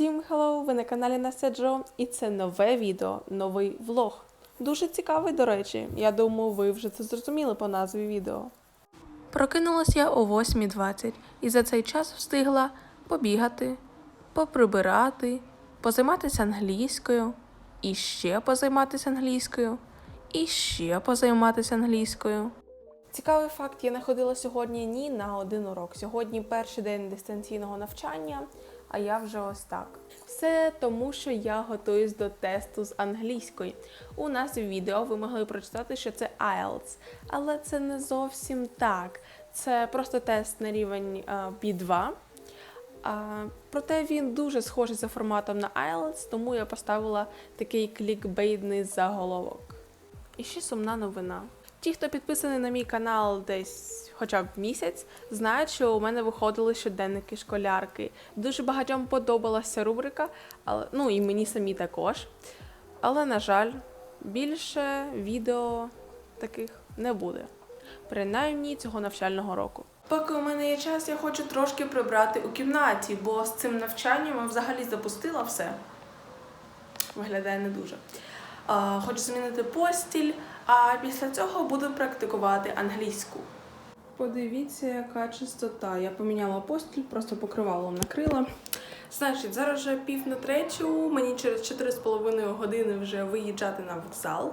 Всім hello! Ви на каналі Настя Джо, і це нове відео, новий влог. Дуже цікавий, до речі. Я думаю, ви вже це зрозуміли по назві відео. Прокинулась я о 8.20 і за цей час встигла побігати, поприбирати, позайматися англійською, і ще позайматися англійською, і ще позайматися англійською. Цікавий факт, я не ходила сьогодні ні на один урок. Сьогодні перший день дистанційного навчання, а я вже ось так. Все тому, що я готуюсь до тесту з англійської. У нас в відео ви могли прочитати, що це IELTS, але це не зовсім так. Це просто тест на рівень е, B2. А, проте він дуже схожий за форматом на IELTS, тому я поставила такий клікбейтний заголовок. І ще сумна новина. Ті, хто підписаний на мій канал десь хоча б місяць, знають, що у мене виходили щоденники школярки. Дуже багатьом подобалася рубрика, але ну і мені самі також. Але, на жаль, більше відео таких не буде. Принаймні цього навчального року. Поки у мене є час, я хочу трошки прибрати у кімнаті, бо з цим навчанням я взагалі запустила все. Виглядає не дуже. Хочу змінити постіль, а після цього буду практикувати англійську. Подивіться, яка чистота. Я поміняла постіль, просто покривалом накрила. Значить, зараз вже пів на третю, мені через 4,5 години вже виїжджати на вокзал.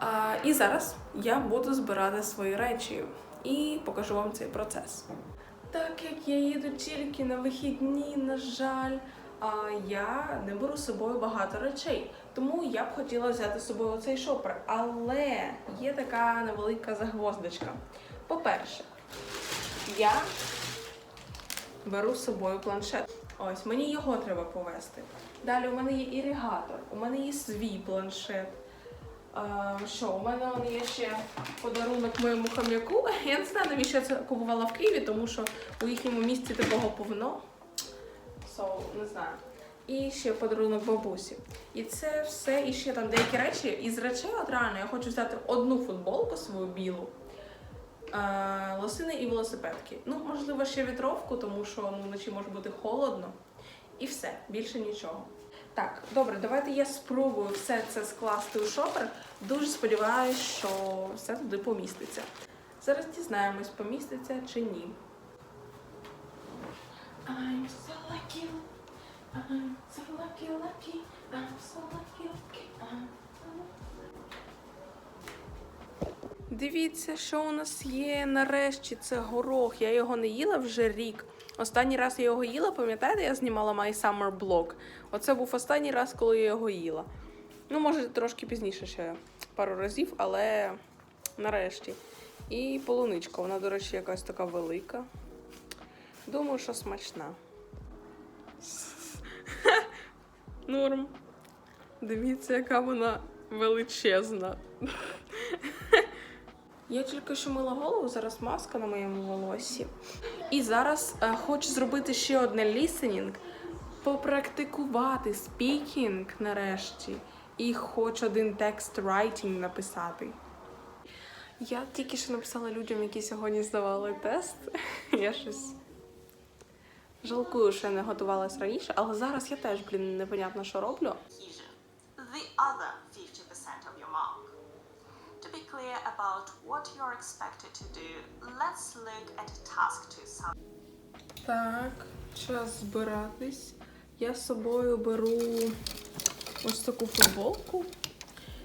А, і зараз я буду збирати свої речі і покажу вам цей процес. Так як я їду тільки на вихідні, на жаль, а я не беру з собою багато речей. Тому я б хотіла взяти з собою цей шопер. Але є така невелика загвоздочка. По-перше, я беру з собою планшет. Ось мені його треба повезти. Далі у мене є іригатор, у мене є свій планшет. А, що, у мене є ще подарунок моєму хам'яку. Я не знаю, навіщо я це купувала в Києві, тому що у їхньому місті такого повно. So, не знаю. І ще подарунок бабусі. І це все, і ще там деякі речі. Із речей, от реально, я хочу взяти одну футболку свою білу, е, лосини і велосипедки. Ну, можливо, ще вітровку, тому що ну, вночі може бути холодно. І все, більше нічого. Так, добре, давайте я спробую все це скласти у шопер. Дуже сподіваюся, що все туди поміститься. Зараз дізнаємось, поміститься чи ні. I'm so lucky. I'm so lucky, lucky. I'm so lucky, lucky. I'm so lucky. Дивіться, що у нас є нарешті. Це горох. Я його не їла вже рік. Останній раз я його їла, пам'ятаєте, я знімала My Summer Blog. Оце був останній раз, коли я його їла. Ну, може, трошки пізніше ще пару разів, але нарешті. І полуничка, вона, до речі, якась така велика. Думаю, що смачна. Норм. Дивіться, яка вона величезна. Я тільки що мила голову, зараз маска на моєму волосі. І зараз е, хочу зробити ще одне лісенінг, попрактикувати спікінг нарешті. І хочу один текст райтінг написати. Я тільки що написала людям, які сьогодні здавали тест. Я щось жалкую, що я не готувалась раніше, але зараз я теж, блін, непонятно, що роблю. the other 50% of your mark. Clear about what you're expected to do, let's look at task to sum. Так, час збиратись. Я з собою беру ось таку футболку.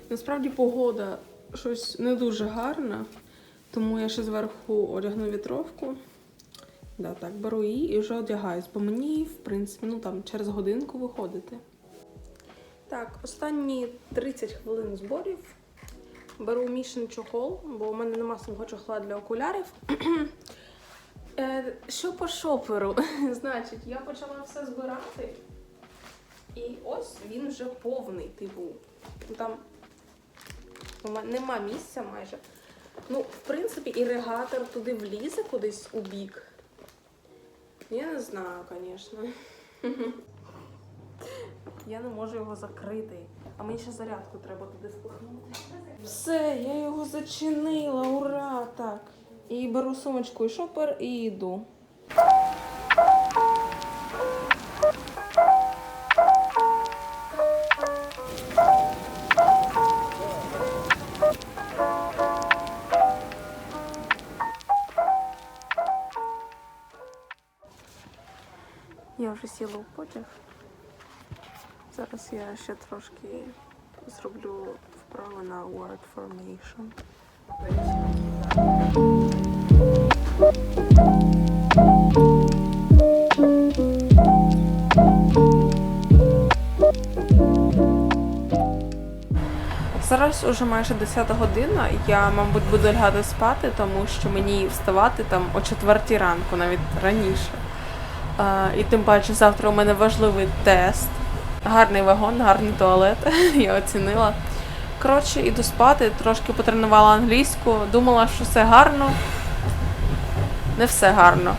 Насправді погода щось не дуже гарна, тому я ще зверху одягну вітровку. Да, так, беру її і вже одягаюсь, бо мені, в принципі, ну там через годинку виходити. Так, останні 30 хвилин зборів. Беру мішин чохол, бо у мене нема свого чохла для окулярів. Е, що по шоперу? Значить, я почала все збирати. І ось він вже повний, типу. Там нема місця майже. Ну, в принципі, іригатор туди влізе кудись у бік. Я не знаю, звісно. Я не можу його закрити. А мені ще зарядку треба туди впихнути. Все, я його зачинила, ура! Так. І беру сумочку і шопер і йду. Я вже сіла у потяг. Зараз я ще трошки зроблю вправи на word formation. Зараз уже майже 10 година. Я, мабуть, буду лягати спати, тому що мені вставати там о 4 ранку, навіть раніше. І тим паче завтра у мене важливий тест. Гарний вагон, гарний туалет. Я оцінила. Коротше, іду спати, трошки потренувала англійську, думала, що все гарно. Не все гарно.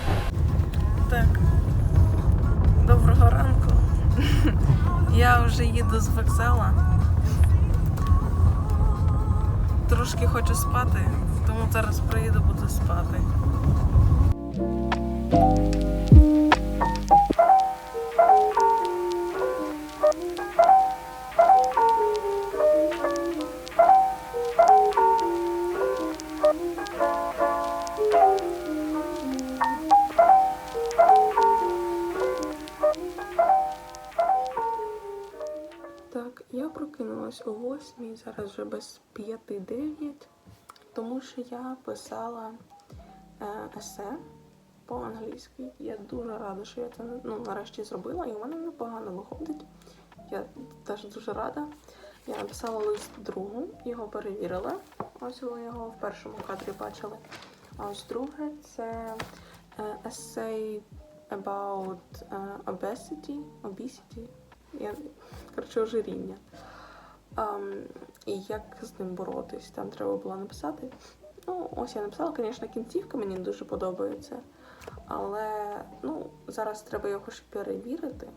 Так. Доброго ранку. Я вже їду з вокзала. Трошки хочу спати, тому зараз приїду, буду спати. Я прокинулась о 8, зараз вже без 5-9, тому що я писала е, есе по-англійськи. Я дуже рада, що я це ну, нарешті зробила, і в мене непогано виходить. Я теж дуже рада. Я написала лист другу, його перевірила. Ось ви його в першому кадрі бачили. А ось друге це е, essay about е, obesity, obesity. Я, коротше, ожиріння. Ам, і як з ним боротись, там треба було написати. Ну, ось я написала, звісно, кінцівка мені дуже подобається. Але ну, зараз треба його ще перевірити.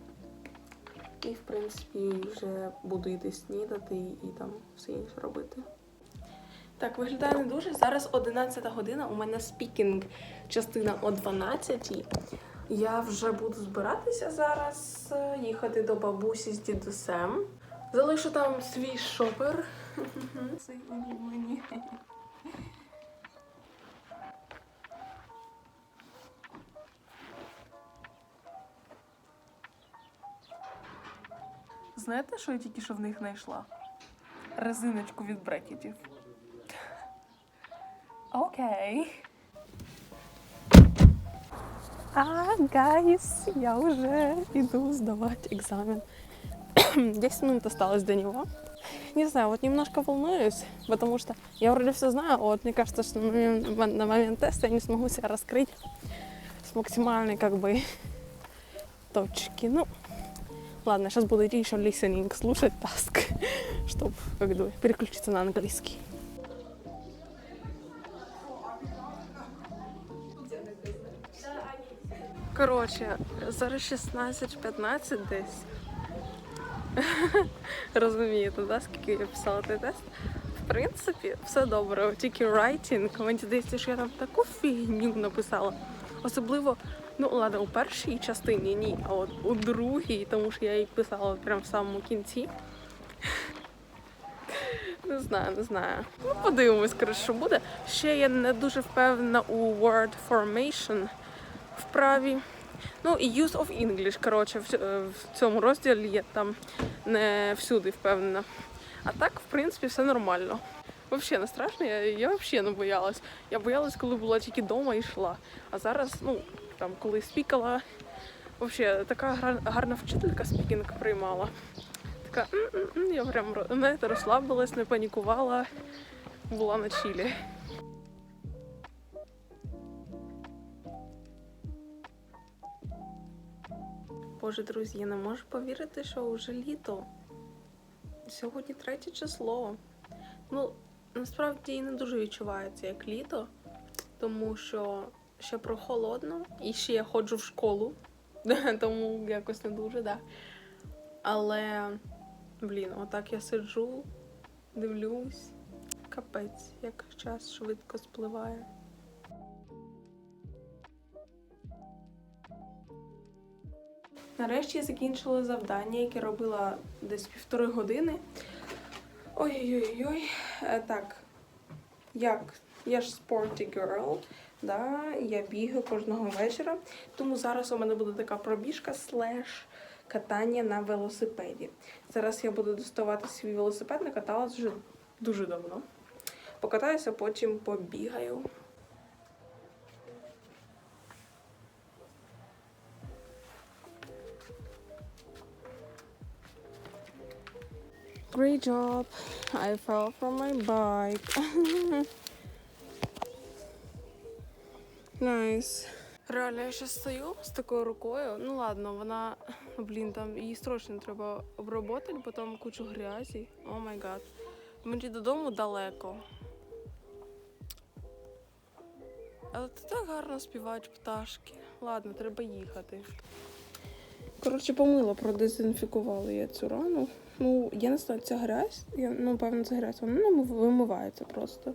І, в принципі, вже буду йти снідати і там все інше робити. Так, виглядає не дуже. Зараз 11 година, у мене спікінг частина о 12. Я вже буду збиратися зараз, е, їхати до бабусі з дідусем. Залишу там свій шопер. Цей улюблені. Знаєте, що я тільки що в них знайшла? Резиночку від брекетів. Окей. А, гайс, я уже иду сдавать экзамен. 10 минут осталось до него. Не знаю, вот немножко волнуюсь, потому что я вроде все знаю, а вот мне кажется, что на на момент теста я не смогу себя раскрыть с максимальной как бы точки. Ну, ладно, сейчас буду идти еще listening, слушать таск, чтобы как бы переключиться на английский. Коротше, зараз 16-15 десь. Розумієте, да, скільки я писала той тест? В принципі, все добре, тільки writing. Мені здається, що я там таку фігню написала. Особливо, ну ладно, у першій частині ні, а от у другій, тому що я її писала прямо в самому кінці. Не знаю, не знаю. Ну, подивимось, коротше, що буде. Ще я не дуже впевнена у word formation вправі. Ну і use of English, коротше, в, е, в цьому розділі я там не всюди впевнена. А так, в принципі, все нормально. Взагалі не страшно, я, я взагалі не боялась. Я боялась, коли була тільки вдома і йшла. А зараз, ну, там, коли спікала, взагалі така гарна вчителька спікінг приймала. Така, я прям знаєте, розслабилась, не панікувала, була на чілі. Боже, друзі, я не можу повірити, що вже літо. Сьогодні третє число. Ну, насправді і не дуже відчувається як літо, тому що ще прохолодно, і ще я ходжу в школу, тому якось не дуже, да. Але, блін, отак я сиджу, дивлюсь. Капець, як час швидко спливає. Нарешті я закінчила завдання, яке робила десь півтори години. Ой-ой-ой. Е, Так, як я ж sporty girl, Да, я бігаю кожного вечора. Тому зараз у мене буде така пробіжка слеш катання на велосипеді. Зараз я буду доставати свій велосипед, не каталась вже дуже давно. Покатаюся, потім побігаю. Great job. I fell from my bike. Nice. Реально, я зараз стою з такою рукою. Ну ладно, вона, блін, там її срочно треба обробити, потім кучу грязі. О май гад. Мені додому далеко. Але тут так гарно співають пташки. Ладно, треба їхати. Коротше, помило, продезінфікували я цю рану. Ну, я не знаю, ця грязь, я, ну, певно, це грязь, вона не вимивається просто.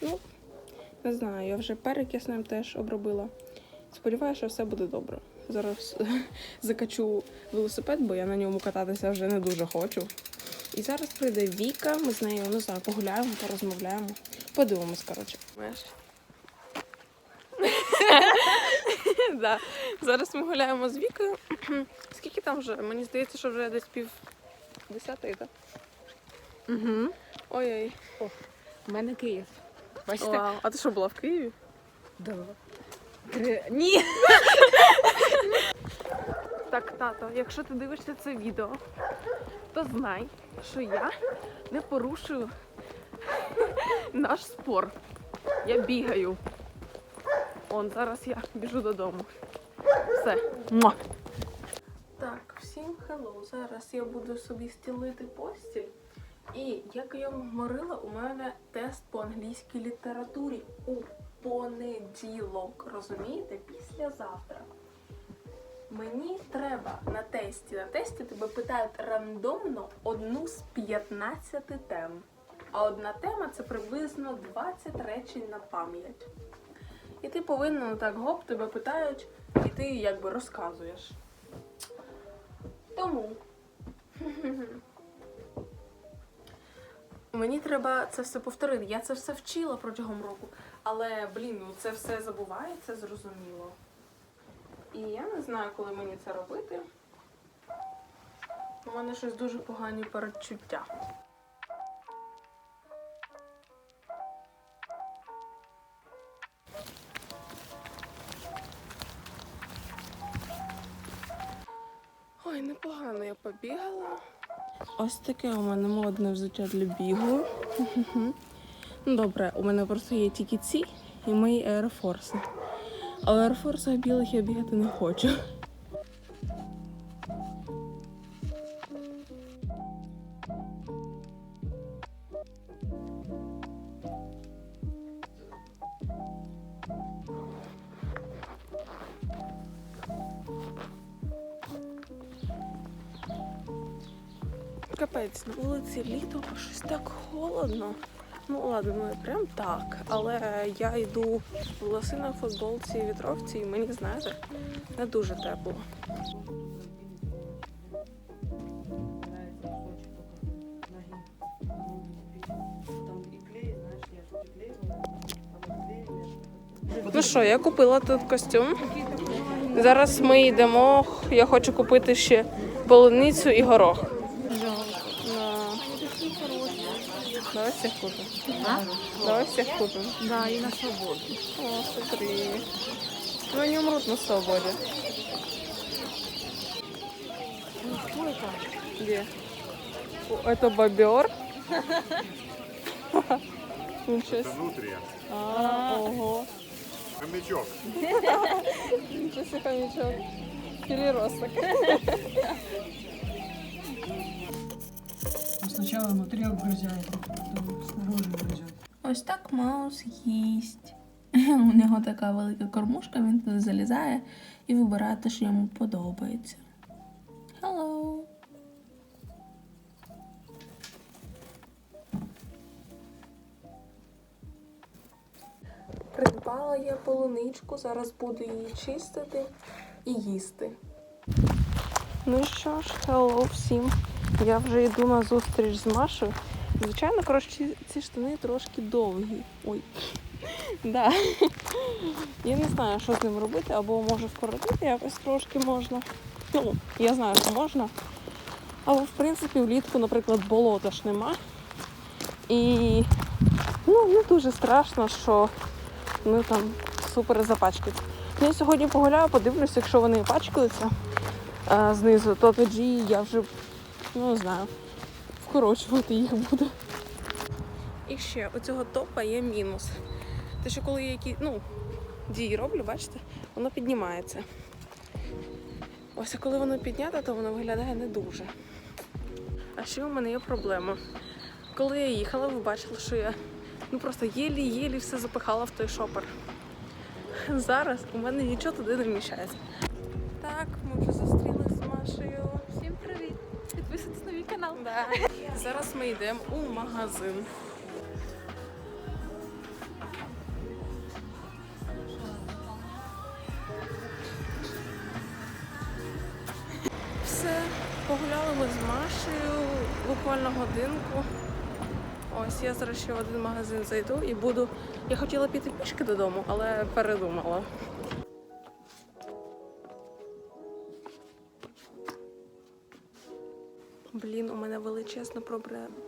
Ну, не знаю, я вже перекиснем теж обробила. Сподіваюся, що все буде добре. Зараз закачу велосипед, бо я на ньому кататися вже не дуже хочу. І зараз прийде Віка, ми з нею не знаю, погуляємо, порозмовляємо. Подивимось, коротше. да. Зараз ми гуляємо з Вікою. Скільки там вже? Мені здається, що вже десь пів десятої, так? Угу. Ой-ой. У мене Київ. Бачите? Вау. А ти що була в Києві? Да. Три... Ні. Так, тато, якщо ти дивишся це відео, то знай, що я не порушую наш спор. Я бігаю. Он, зараз я біжу додому. Все. Муа. Так, всім хеллоу. Зараз я буду собі стілити постіль. І як я вам говорила, у мене тест по англійській літературі у понеділок. Розумієте? Післязавтра. Мені треба на тесті. На тесті тебе питають рандомно одну з 15 тем. А одна тема це приблизно 20 речень на пам'ять. І ти повинен так гоп, тебе питають, і ти якби розказуєш. Тому мені треба це все повторити. Я це все вчила протягом року. Але, блін, ну це все забувається, зрозуміло. І я не знаю, коли мені це робити. У мене щось дуже погані передчуття. Ой, непогано я побігала. Ось таке у мене модне взуття для бігу. Ну, добре, у мене просто є тільки ці і мої Air Force. Але Air Force білих я бігати не хочу. Капець, на вулиці літо, щось так холодно. Ну ладно, не прям так. Але я йду в лосинах, футболці і вітровці, і мені, знаєте, не дуже тепло. Ну що, я купила тут костюм. Зараз ми йдемо. Я хочу купити ще полуницю і горох. Давай всех купим. Давай всех купим. Да, і на свободу. О, смотри. Ну, они умрут на свободе. Хто це? Где? О, Это бобер. Ничего себе. Внутрі. А, ого. Хомячок. Ничего себе, хомячок. Переросток. Сначала внутри обгрызает, потом снаружи грызет. Ось так Маус їсть. У нього така велика кормушка, він туди залізає і вибирає те, що йому подобається. Hello! Придбала я полуничку, зараз буду її чистити і їсти. Ну що ж, hello всім. Я вже йду на зустріч з Машою. Звичайно, коротше, ці- штани трошки довгі. Ой. Да. Я не знаю, що з ним робити, або може вкоротити якось трошки можна. Ну, я знаю, що можна. Але в принципі влітку, наприклад, болота ж нема. І ну, не дуже страшно, що вони там супер запачкаються. Я сьогодні погуляю, подивлюся, якщо вони пачкаються а, знизу, то тоді я вже ну не знаю, вкорочувати їх буду. І ще у цього топа є мінус. Те, що коли я які, ну, дії роблю, бачите, воно піднімається. Ось а коли воно піднято, то воно виглядає не дуже. А ще у мене є проблема. Коли я їхала, ви бачили, що я ну просто єлі-єлі все запихала в той шопер. Зараз у мене нічого туди не вміщається. Да. Зараз ми йдемо у магазин. Все, погуляли ми з Машею буквально годинку. Ось я зараз ще в один магазин зайду і буду. Я хотіла піти пішки додому, але передумала. Блін, у мене величезна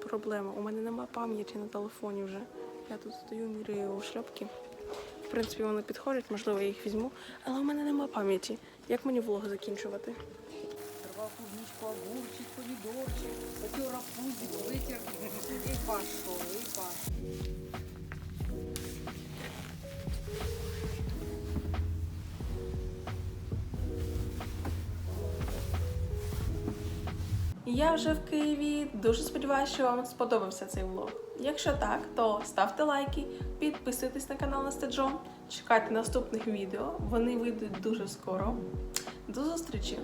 проблема. У мене нема пам'яті на телефоні вже. Я тут стою, міряю шльопки. В принципі, вони підходять, можливо, я їх візьму. Але у мене нема пам'яті. Як мені влог закінчувати? Рвав клубничку, огурчик, помідорчик, потер пузик, витер і пошел, і пошел. Я вже в Києві. Дуже сподіваюся, що вам сподобався цей влог. Якщо так, то ставте лайки, підписуйтесь на канал Настеджо, чекайте наступних відео. Вони вийдуть дуже скоро. До зустрічі!